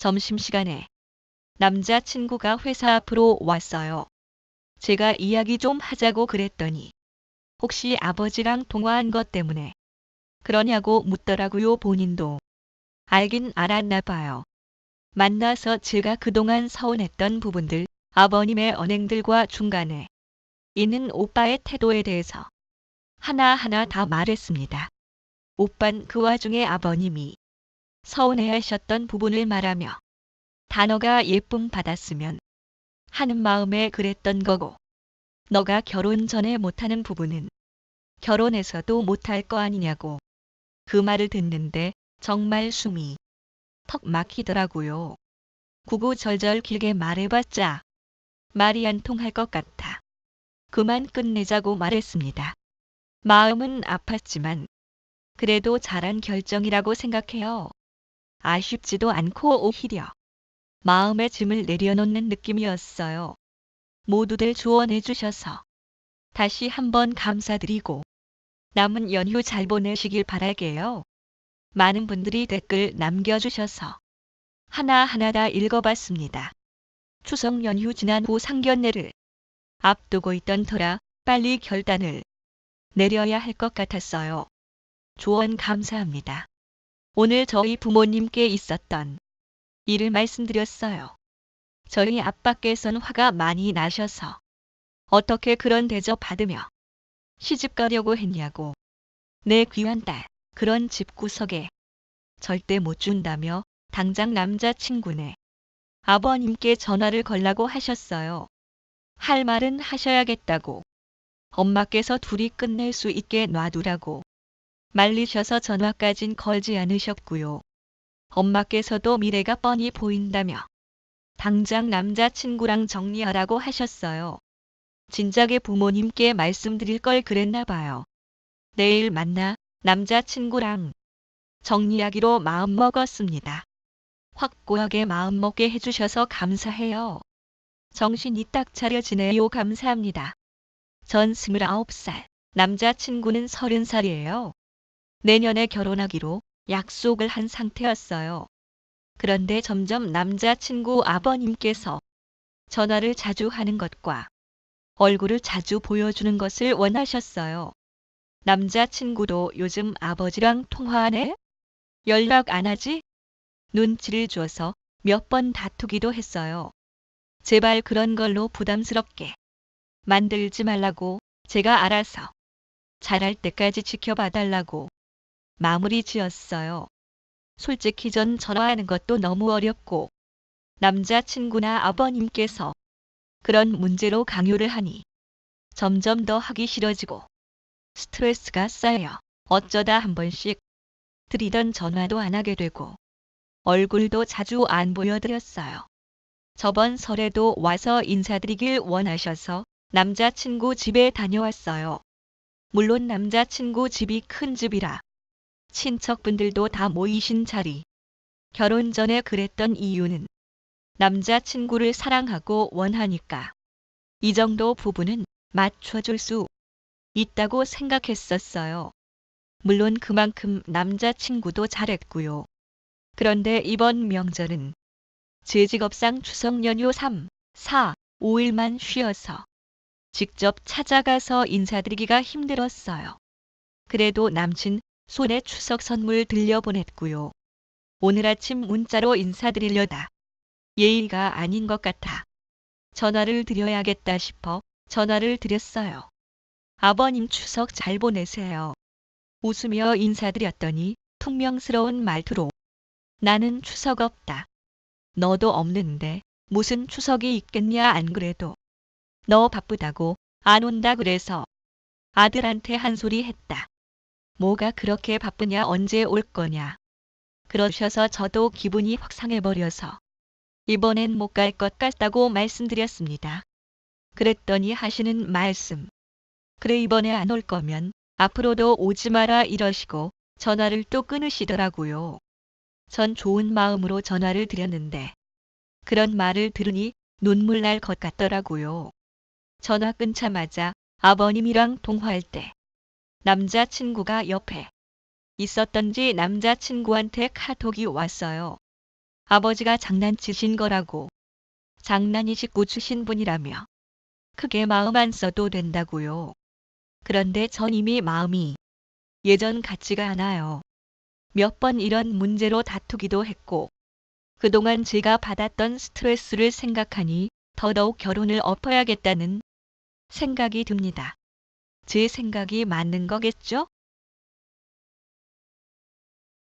점심시간에 남자친구가 회사 앞으로 왔어요. 제가 이야기 좀 하자고 그랬더니 혹시 아버지랑 통화한 것 때문에 그러냐고 묻더라고요. 본인도 알긴 알았나 봐요. 만나서 제가 그동안 서운했던 부분들, 아버님의 언행들과 중간에 있는 오빠의 태도에 대해서 하나하나 다 말했습니다. 오빤 그 와중에 아버님이 서운해하셨던 부분을 말하며 단어가 예쁨 받았으면 하는 마음에 그랬던 거고 너가 결혼 전에 못하는 부분은 결혼해서도 못할 거 아니냐고 그 말을 듣는데 정말 숨이 턱 막히더라고요. 구구절절 길게 말해봤자 말이 안 통할 것 같아. 그만 끝내자고 말했습니다. 마음은 아팠지만 그래도 잘한 결정이라고 생각해요. 아쉽지도 않고 오히려 마음의 짐을 내려놓는 느낌이었어요. 모두들 조언해 주셔서 다시 한번 감사드리고 남은 연휴 잘 보내시길 바랄게요. 많은 분들이 댓글 남겨주셔서 하나하나 다 읽어봤습니다. 추석 연휴 지난 후 상견례를 앞두고 있던 터라 빨리 결단을 내려야 할 것 같았어요. 조언 감사합니다. 오늘 저희 부모님께 있었던 일을 말씀드렸어요. 저희 아빠께서는 화가 많이 나셔서 어떻게 그런 대접 받으며 시집 가려고 했냐고. 내 귀한 딸, 그런 집구석에 절대 못 준다며 당장 남자친구네. 아버님께 전화를 걸라고 하셨어요. 할 말은 하셔야겠다고. 엄마께서 둘이 끝낼 수 있게 놔두라고. 말리셔서 전화까진 걸지 않으셨고요. 엄마께서도 미래가 뻔히 보인다며 당장 남자친구랑 정리하라고 하셨어요. 진작에 부모님께 말씀드릴 걸 그랬나 봐요. 내일 만나 남자친구랑 정리하기로 마음먹었습니다. 확고하게 마음먹게 해주셔서 감사해요. 정신이 딱 차려지네요. 감사합니다. 전 29살, 남자친구는 30살이에요. 내년에 결혼하기로 약속을 한 상태였어요. 그런데 점점 남자친구 아버님께서 전화를 자주 하는 것과 얼굴을 자주 보여주는 것을 원하셨어요. 남자친구도 요즘 아버지랑 통화하네? 연락 안 하지? 눈치를 줘서 몇 번 다투기도 했어요. 제발 그런 걸로 부담스럽게 만들지 말라고 제가 알아서 잘할 때까지 지켜봐 달라고 마무리 지었어요. 솔직히 전 전화하는 것도 너무 어렵고 남자친구나 아버님께서 그런 문제로 강요를 하니 점점 더 하기 싫어지고 스트레스가 쌓여 어쩌다 한 번씩 드리던 전화도 안 하게 되고 얼굴도 자주 안 보여드렸어요. 저번 설에도 와서 인사드리길 원하셔서 남자친구 집에 다녀왔어요. 물론 남자친구 집이 큰 집이라 친척분들도 다 모이신 자리. 결혼 전에 그랬던 이유는 남자친구를 사랑하고 원하니까. 이 정도 부분은 맞춰줄 수 있다고 생각했었어요. 물론 그만큼 남자친구도 잘했고요. 그런데 이번 명절은 제 직업상 추석 연휴 3, 4, 5일만 쉬어서 직접 찾아가서 인사드리기가 힘들었어요. 그래도 남친 손에 추석 선물 들려보냈고요. 오늘 아침 문자로 인사드리려다 예의가 아닌 것 같아 전화를 드려야겠다 싶어 전화를 드렸어요. 아버님 추석 잘 보내세요. 웃으며 인사드렸더니 퉁명스러운 말투로 나는 추석 없다. 너도 없는데 무슨 추석이 있겠냐 안 그래도 너 바쁘다고 안 온다 그래서 아들한테 한 소리 했다. 뭐가 그렇게 바쁘냐 언제 올 거냐. 그러셔서 저도 기분이 확 상해버려서 이번엔 못 갈 것 같다고 말씀드렸습니다. 그랬더니 하시는 말씀. 그래 이번에 안 올 거면 앞으로도 오지 마라 이러시고 전화를 또 끊으시더라고요. 전 좋은 마음으로 전화를 드렸는데 그런 말을 들으니 눈물 날 것 같더라고요. 전화 끊자마자 아버님이랑 통화할 때 남자친구가 옆에 있었던지 남자친구한테 카톡이 왔어요. 아버지가 장난치신 거라고. 장난이시고 주신 분이라며. 크게 마음 안 써도 된다고요. 그런데 전 이미 마음이 예전 같지가 않아요. 몇 번 이런 문제로 다투기도 했고, 그동안 제가 받았던 스트레스를 생각하니 더더욱 결혼을 엎어야겠다는 생각이 듭니다. 제 생각이 맞는 거겠죠?